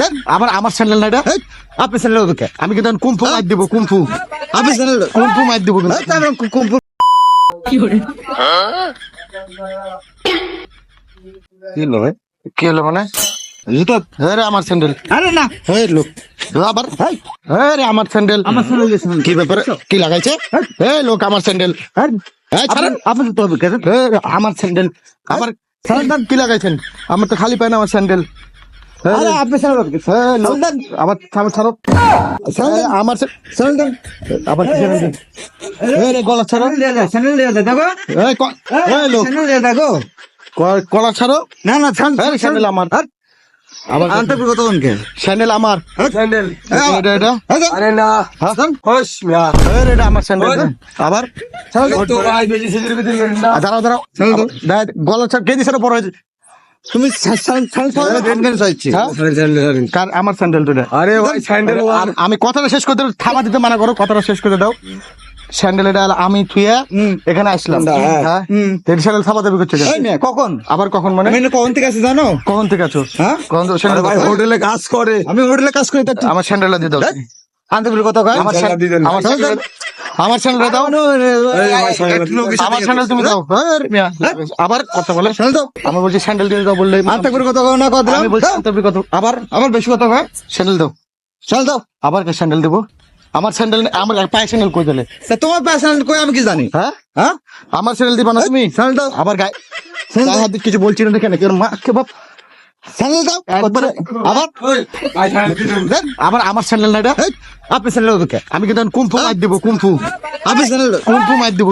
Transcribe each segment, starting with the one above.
দেখ, আবার আমার স্যান্ডেল না এটা? আপনি স্যান্ডেল ওকে আমি কিন্তু কুমফু মার দিব কুমফু। আপনি স্যান্ডেল কুমফু মার দিব কুমফু কি হলো? ভাই? কি হলো মানে? জুতো। হ্যাঁ আমার স্যান্ডেল আরে না। হ্যাঁ লোক আবার। হেই, হ্যাঁ রে আমার স্যান্ডেল আমার স্যান্ডেল কি ব্যাপারে? কি লাগাইছে? এই। লোক আমার স্যান্ডেল এই, ছাড়েন। আপনি তো হবে কেন আমার স্যান্ডেল আবার স্যান্ডেল কি লাগাইছেন? আমার তো খালি পায় না আমার স্যান্ডেল আরে আপনি স্যান্ডেল হবে এই, লোক, আমার ছাড়ো স্যান্ডেল আবার রে গলা ছাড়ো। স্যান্ডেল দেখো। স্যান্ডেল দেখো। কলা না না স্যান্ডেল আমার। আবার আনতে কত অনকে স্যান্ডেল আমার। স্যান্ডেল। এটা এটা আরে না। হ্যাঁ? হোস মিয়া। এই এটা আমার স্যান্ডেল। আবার? তো আই বেজি সিদ্দির ভিতরে না। আ, দাঁড়াও দাঁড়াও। গলা ছাড়। কে দিছে তুমি হ্যাঁ? আমার স্যান্ডেল আরে ভাই স্যান্ডেল আমি কথাটা শেষ করতে থামা দিতে মানা করো কথাটা শেষ করে দাও। স্যান্ডেল এটা আমি থুয়ে এখানে আসলাম। হ্যাঁ। স্যান্ডেল থামা দেবে করছে কেন? এই মেয়ে কখন? আবার কখন মানে? কখন থেকে আছি জানো? কখন থেকে আছো? হ্যাঁ? কখন স্যান্ডেল হোটেলে কাজ করে। আমি হোটেলে কাজ করি আমার স্যান্ডেলটা দিয়ে দাও আনতে বলে কত কয়? আমার স্যান্ডেল আমার স্যান্ডেল দাও। আমার স্যান্ডেল তুমি দাও। আবার কথা বলে। স্যান্ডেল দাও। আমি বলছি স্যান্ডেল দিয়ে দাও বললে। করে কয় না কত আমি বলছি তুমি কত আবার আমার বেশি কয়। স্যান্ডেল দাও। চল দাও। আবার কে স্যান্ডেল দেবো। আমার স্যান্ডেল আমার পায়ে স্যান্ডেল কই দিলে তোমার প্যাশন কই আমি কি জানি? হ্যাঁ? হ্যাঁ? আমার স্যান্ডেল দিবা না তুমি? স্যান্ডেল দাও। আবার গায়ে কিছু বলছি না নাকি? ওর মা কে বাপ? স্যান্ডেল দাও আবার? দেখ, আবার আমার স্যান্ডেল না আপনি স্যান্ডেল ওকে আমি কিন্তু কুমফু মার দিব কুমফু আপনি স্যান্ডেল কুমফু মার দিব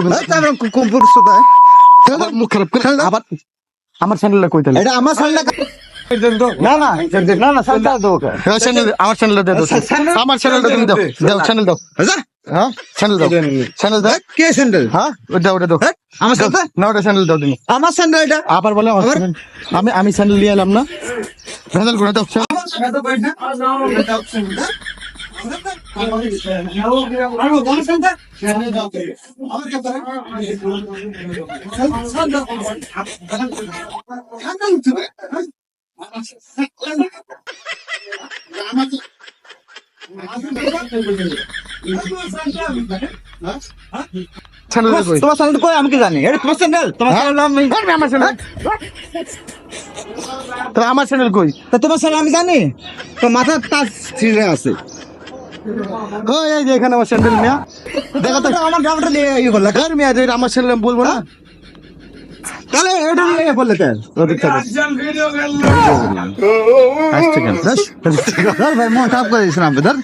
কুমপুর মুখ খারাপ করে আবার আমার স্যান্ডেলটা কই দিলে এটা আমার স্যান্ডেল না না না না স্যান্ডেল দাও ওকে। স্যান্ডেল আমার দাও আমার স্যান্ডেলটা তুমি দাও দাও স্যান্ডেল দাও। হ্যাঁ? স্যান্ডেল দাও। স্যান্ডেল দাও। কে স্যান্ডেল হ্যাঁ? ওটা ওটা দাও। আমার দাও। স্যান্ডেল না ওটা স্যান্ডেল দাও তুমি। আমার স্যান্ডেল এটা? আবার বলে। আমি আমি স্যান্ডেল নিয়ে এলাম না। স্যান্ডেল করে দাও স্যান্ডেল কই তোমার স্যান্ডেল কই? আমি কি জানি। এটা তোমার স্যান্ডেল তোমার হ্যাঁ? স্যান্ডেল আমি আমার স্যান্ডেল তো আমার স্যান্ডেল কই? তা তোমার স্যান্ডেল আমি জানি? তো মাথার ছিঁড়ে আছে। ওই এই যে এখানে আমার স্যান্ডেল মিয়া। দেখো তো আমার নিয়ে ইয়ে করলে। আর মিয়া যে আমার স্যান্ডেল আমি বলব না? তাহলে এটা নিয়ে বললে কেন ভাই মন খারাপ করে দিয়েছিলাম ধর।